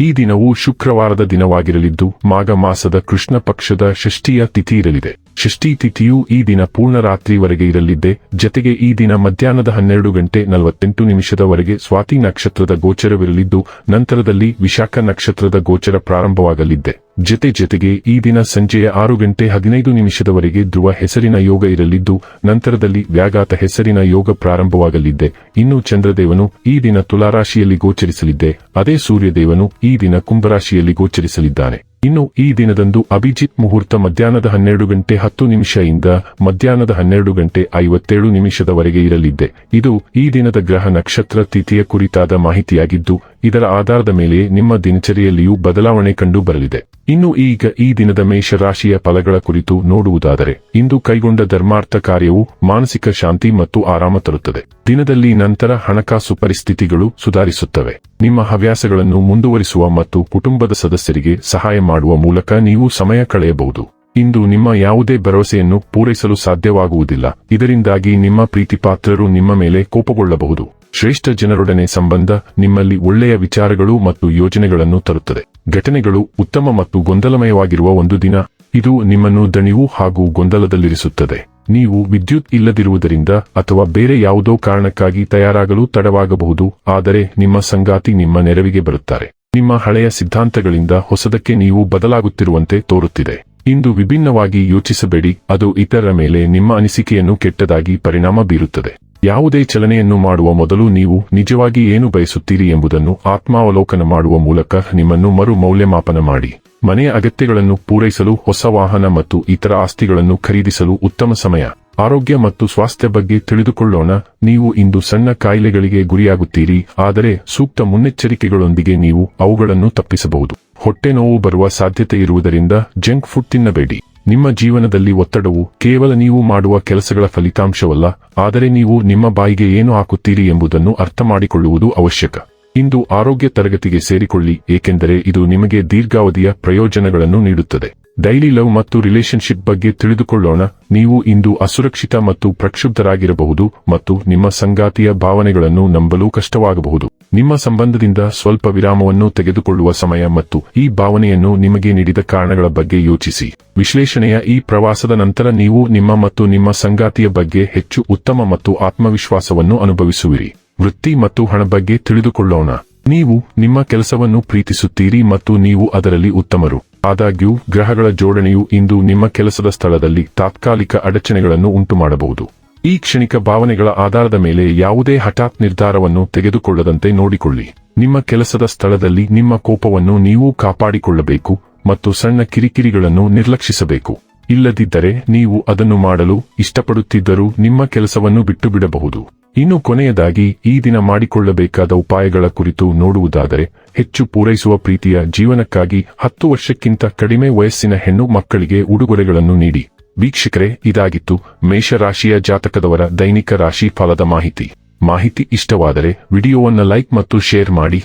ಈ ದಿನವು ಶುಕ್ರವಾರದ ದಿನವಾಗಿರಲಿದ್ದು ಮಾಘ ಮಾಸದ ಕೃಷ್ಣ ಪಕ್ಷದ ಷಷ್ಠಿಯ ತಿಥಿ ಇರಲಿದೆ ಷಷ್ಠಿ ತಿಥಿಯು ಈ ದಿನ ಪೂರ್ಣ ರಾತ್ರಿವರೆಗೆ ಇರಲಿದ್ದೆ, ಜತೆಗೆ ಈ ದಿನ ಮಧ್ಯಾಹ್ನದ ಹನ್ನೆರಡು ಗಂಟೆ ನಲವತ್ತೆಂಟು ನಿಮಿಷದವರೆಗೆ ಸ್ವಾತಿ ನಕ್ಷತ್ರದ ಗೋಚರವಿರಲಿದ್ದು, ನಂತರದಲ್ಲಿ ವಿಶಾಖ ನಕ್ಷತ್ರದ ಗೋಚರ ಪ್ರಾರಂಭವಾಗಲಿದ್ದೆ. ಜತೆ ಜತೆಗೆ ಈ ದಿನ ಸಂಜೆಯ ಆರು ಗಂಟೆ ಹದಿನೈದು ನಿಮಿಷದವರೆಗೆ ಧ್ರುವ ಹೆಸರಿನ ಯೋಗ ಇರಲಿದ್ದು, ನಂತರದಲ್ಲಿ ವ್ಯಾಘಾತ ಹೆಸರಿನ ಯೋಗ ಪ್ರಾರಂಭವಾಗಲಿದ್ದೆ ಇನ್ನು ಚಂದ್ರದೇವನು ಈ ದಿನ ತುಲಾರಾಶಿಯಲ್ಲಿ ಗೋಚರಿಸಲಿದ್ದೆ ಅದೇ ಸೂರ್ಯದೇವನು ಈ ದಿನ ಕುಂಭರಾಶಿಯಲ್ಲಿ ಗೋಚರಿಸಲಿದ್ದಾನೆ. ಇನ್ನು ಈ ದಿನದಂದು ಅಭಿಜಿತ್ ಮುಹೂರ್ತ ಮಧ್ಯಾಹ್ನದ ಹನ್ನೆರಡು ಗಂಟೆ ಹತ್ತು ನಿಮಿಷದಿಂದ ಮಧ್ಯಾಹ್ನದ ಹನ್ನೆರಡು ಗಂಟೆ ಐವತ್ತೇಳು ನಿಮಿಷದವರೆಗೆ ಇರಲಿದ್ದೆ ಇದು ಈ ದಿನದ ಗ್ರಹ ನಕ್ಷತ್ರ ತಿಥಿಯ ಕುರಿತಾದ ಮಾಹಿತಿಯಾಗಿದ್ದು, ಇದರ ಆಧಾರದ ಮೇಲೆ ನಿಮ್ಮ ದಿನಚರಿಯಲ್ಲಿಯೂ ಬದಲಾವಣೆ ಕಂಡು ಬರಲಿದೆ. ಇನ್ನು ಈಗ ಈ ದಿನದ ಮೇಷರಾಶಿಯ ಫಲಗಳ ಕುರಿತು ನೋಡುವುದಾದರೆ, ಇಂದು ಕೈಗೊಂಡ ಧರ್ಮಾರ್ಥ ಕಾರ್ಯವು ಮಾನಸಿಕ ಶಾಂತಿ ಮತ್ತು ಆರಾಮ ತರುತ್ತದೆ. ದಿನದಲ್ಲಿ ನಂತರ ಹಣಕಾಸು ಪರಿಸ್ಥಿತಿಗಳು ಸುಧಾರಿಸುತ್ತವೆ. ನಿಮ್ಮ ಹವ್ಯಾಸಗಳನ್ನು ಮುಂದುವರಿಸುವ ಮತ್ತು ಕುಟುಂಬದ ಸದಸ್ಯರಿಗೆ ಸಹಾಯ ಮಾಡುವ ಮೂಲಕ ನೀವು ಸಮಯ ಕಳೆಯಬಹುದು. ಇಂದು ನಿಮ್ಮ ಯಾವುದೇ ಭರವಸೆಯನ್ನು ಪೂರೈಸಲು ಸಾಧ್ಯವಾಗುವುದಿಲ್ಲ. ಇದರಿಂದಾಗಿ ನಿಮ್ಮ ಪ್ರೀತಿಪಾತ್ರರು ನಿಮ್ಮ ಮೇಲೆ ಕೋಪಗೊಳ್ಳಬಹುದು. ಶ್ರೇಷ್ಠ ಜನರೊಡನೆ ಸಂಬಂಧ ನಿಮ್ಮಲ್ಲಿ ಒಳ್ಳೆಯ ವಿಚಾರಗಳು ಮತ್ತು ಯೋಜನೆಗಳನ್ನು ತರುತ್ತದೆ. ಘಟನೆಗಳು ಉತ್ತಮ ಮತ್ತು ಗೊಂದಲಮಯವಾಗಿರುವ ಒಂದು ದಿನ, ಇದು ನಿಮ್ಮನ್ನು ದಣಿವು ಹಾಗೂ ಗೊಂದಲದಲ್ಲಿರಿಸುತ್ತದೆ. ನೀವು ವಿದ್ಯುತ್ ಇಲ್ಲದಿರುವುದರಿಂದ ಅಥವಾ ಬೇರೆ ಯಾವುದೋ ಕಾರಣಕ್ಕಾಗಿ ತಯಾರಾಗಲು ತಡವಾಗಬಹುದು, ಆದರೆ ನಿಮ್ಮ ಸಂಗಾತಿ ನಿಮ್ಮ ನೆರವಿಗೆ ಬರುತ್ತಾರೆ. ನಿಮ್ಮ ಹಳೆಯ ಸಿದ್ಧಾಂತಗಳಿಂದ ಹೊಸದಕ್ಕೆ ನೀವು ಬದಲಾಗುತ್ತಿರುವಂತೆ ತೋರುತ್ತಿದೆ. ಇಂದು ವಿಭಿನ್ನವಾಗಿ ಯೋಚಿಸಬೇಡಿ, ಅದು ಇತರರ ಮೇಲೆ ನಿಮ್ಮ ಅನಿಸಿಕೆಯನ್ನು ಕೆಟ್ಟದಾಗಿ ಪರಿಣಾಮ ಬೀರುತ್ತದೆ. ಯಾವುದೇ ಚಲನೆಯನ್ನು ಮಾಡುವ ಮೊದಲು ನೀವು ನಿಜವಾಗಿ ಏನು ಬಯಸುತ್ತೀರಿ ಎಂಬುದನ್ನು ಆತ್ಮಾವಲೋಕನ ಮಾಡುವ ಮೂಲಕ ನಿಮ್ಮನ್ನು ಮರು ಮೌಲ್ಯಮಾಪನ ಮಾಡಿ. ಮನೆಯ ಅಗತ್ಯಗಳನ್ನು ಪೂರೈಸಲು ಹೊಸ ವಾಹನ ಮತ್ತು ಇತರ ಆಸ್ತಿಗಳನ್ನು ಖರೀದಿಸಲು ಉತ್ತಮ ಸಮಯ. ಆರೋಗ್ಯ ಮತ್ತು ಸ್ವಾಸ್ಥ್ಯ ಬಗ್ಗೆ ತಿಳಿದುಕೊಳ್ಳೋಣ. ನೀವು ಇಂದು ಸಣ್ಣ ಕಾಯಿಲೆಗಳಿಗೆ ಗುರಿಯಾಗುತ್ತೀರಿ, ಆದರೆ ಸೂಕ್ತ ಮುನ್ನೆಚ್ಚರಿಕೆಗಳೊಂದಿಗೆ ನೀವು ಅವುಗಳನ್ನು ತಪ್ಪಿಸಬಹುದು. ಹೊಟ್ಟೆ ನೋವು ಬರುವ ಸಾಧ್ಯತೆ ಇರುವುದರಿಂದ ಜಂಕ್ ಫುಡ್ ತಿನ್ನಬೇಡಿ. ನಿಮ್ಮ ಜೀವನದಲ್ಲಿ ಒತ್ತಡವು ಕೇವಲ ನೀವು ಮಾಡುವ ಕೆಲಸಗಳ ಫಲಿತಾಂಶವಲ್ಲ, ಆದರೆ ನೀವು ನಿಮ್ಮ ಬಾಯಿಗೆ ಏನು ಹಾಕುತ್ತೀರಿ ಎಂಬುದನ್ನು ಅರ್ಥಮಾಡಿಕೊಳ್ಳುವುದು ಅವಶ್ಯಕ. ಇಂದು ಆರೋಗ್ಯ ತರಗತಿಗೆ ಸೇರಿಕೊಳ್ಳಿ, ಏಕೆಂದರೆ ಇದು ನಿಮಗೆ ದೀರ್ಘಾವಧಿಯ ಪ್ರಯೋಜನಗಳನ್ನು ನೀಡುತ್ತದೆ. ಡೈಲಿ ಲವ್ ಮತ್ತು ರಿಲೇಶನ್ಶಿಪ್ ಬಗ್ಗೆ ತಿಳಿದುಕೊಳ್ಳೋಣ, ನೀವು ಇಂದು ಅಸುರಕ್ಷಿತ ಮತ್ತು ಪ್ರಕ್ಷುಬ್ಧರಾಗಿರಬಹುದು ಮತ್ತು ನಿಮ್ಮ ಸಂಗಾತಿಯ ಭಾವನೆಗಳನ್ನು ನಂಬಲು ಕಷ್ಟವಾಗಬಹುದು. ನಿಮ್ಮ ಸಂಬಂಧದಿಂದ ಸ್ವಲ್ಪ ವಿರಾಮವನ್ನು ತೆಗೆದುಕೊಳ್ಳುವ ಸಮಯ ಮತ್ತು ಈ ಭಾವನೆಯನ್ನು ನಿಮಗೆ ನೀಡಿದ ಕಾರಣಗಳ ಬಗ್ಗೆ ಯೋಚಿಸಿ. ವಿಶ್ಲೇಷಣೆಯ ಈ ಪ್ರವಾಸದ ನಂತರ ನೀವು ನಿಮ್ಮ ಮತ್ತು ನಿಮ್ಮ ಸಂಗಾತಿಯ ಬಗ್ಗೆ ಹೆಚ್ಚು ಉತ್ತಮ ಮತ್ತು ಆತ್ಮವಿಶ್ವಾಸವನ್ನು ಅನುಭವಿಸುವಿರಿ. ವೃತ್ತಿ ಮತ್ತು ಹಣ ಬಗ್ಗೆ ತಿಳಿದುಕೊಳ್ಳೋಣ. ನೀವು ನಿಮ್ಮ ಕೆಲಸವನ್ನು ಪ್ರೀತಿಸುತ್ತೀರಿ ಮತ್ತು ನೀವು ಅದರಲ್ಲಿ ಉತ್ತಮರು. ಆದಾಗ್ಯೂ, ಗ್ರಹಗಳ ಜೋಡಣೆಯು ಇಂದು ನಿಮ್ಮ ಕೆಲಸದ ಸ್ಥಳದಲ್ಲಿ ತಾತ್ಕಾಲಿಕ ಅಡಚಣೆಗಳನ್ನು ಉಂಟುಮಾಡಬಹುದು. ಈ ಕ್ಷಣಿಕ ಭಾವನೆಗಳ ಆಧಾರದ ಮೇಲೆ ಯಾವುದೇ ಹಠಾತ್ ನಿರ್ಧಾರವನ್ನು ತೆಗೆದುಕೊಳ್ಳದಂತೆ ನೋಡಿಕೊಳ್ಳಿ. ನಿಮ್ಮ ಕೆಲಸದ ಸ್ಥಳದಲ್ಲಿ ನಿಮ್ಮ ಕೋಪವನ್ನು ನೀವು ಕಾಪಾಡಿಕೊಳ್ಳಬೇಕು ಮತ್ತು ಸಣ್ಣ ಕಿರಿಕಿರಿಗಳನ್ನು ನಿರ್ಲಕ್ಷಿಸಬೇಕು. ಇಲ್ಲದಿದ್ದರೆ ನೀವು ಅದನ್ನು ಮಾಡಲು ಇಷ್ಟಪಡುತ್ತಿದ್ದರೂ ನಿಮ್ಮ ಕೆಲಸವನ್ನು ಬಿಟ್ಟು ಬಿಡಬಹುದು ಇನ್ನು ಕೊನೆಯದಾಗಿ, ಈ ದಿನ ಮಾಡಿಕೊಳ್ಳಬೇಕಾದ ಉಪಾಯಗಳ ಕುರಿತು ನೋಡುವುದಾದರೆ, ಹೆಚ್ಚು ಪೂರೈಸುವ ಪ್ರೀತಿಯ ಜೀವನಕ್ಕಾಗಿ ಹತ್ತು ವರ್ಷಕ್ಕಿಂತ ಕಡಿಮೆ ವಯಸ್ಸಿನ ಹೆಣ್ಣು ಮಕ್ಕಳಿಗೆ ಉಡುಗೊರೆಗಳನ್ನು ನೀಡಿ. ವೀಕ್ಷಕರೇ, ಇದಾಗಿತ್ತು ಮೇಷರಾಶಿಯ ಜಾತಕದವರ ದೈನಿಕ ರಾಶಿ ಫಲದ ಮಾಹಿತಿ. ಮಾಹಿತಿ ಇಷ್ಟವಾದರೆ ವಿಡಿಯೋವನ್ನು ಲೈಕ್ ಮತ್ತು ಶೇರ್ ಮಾಡಿ.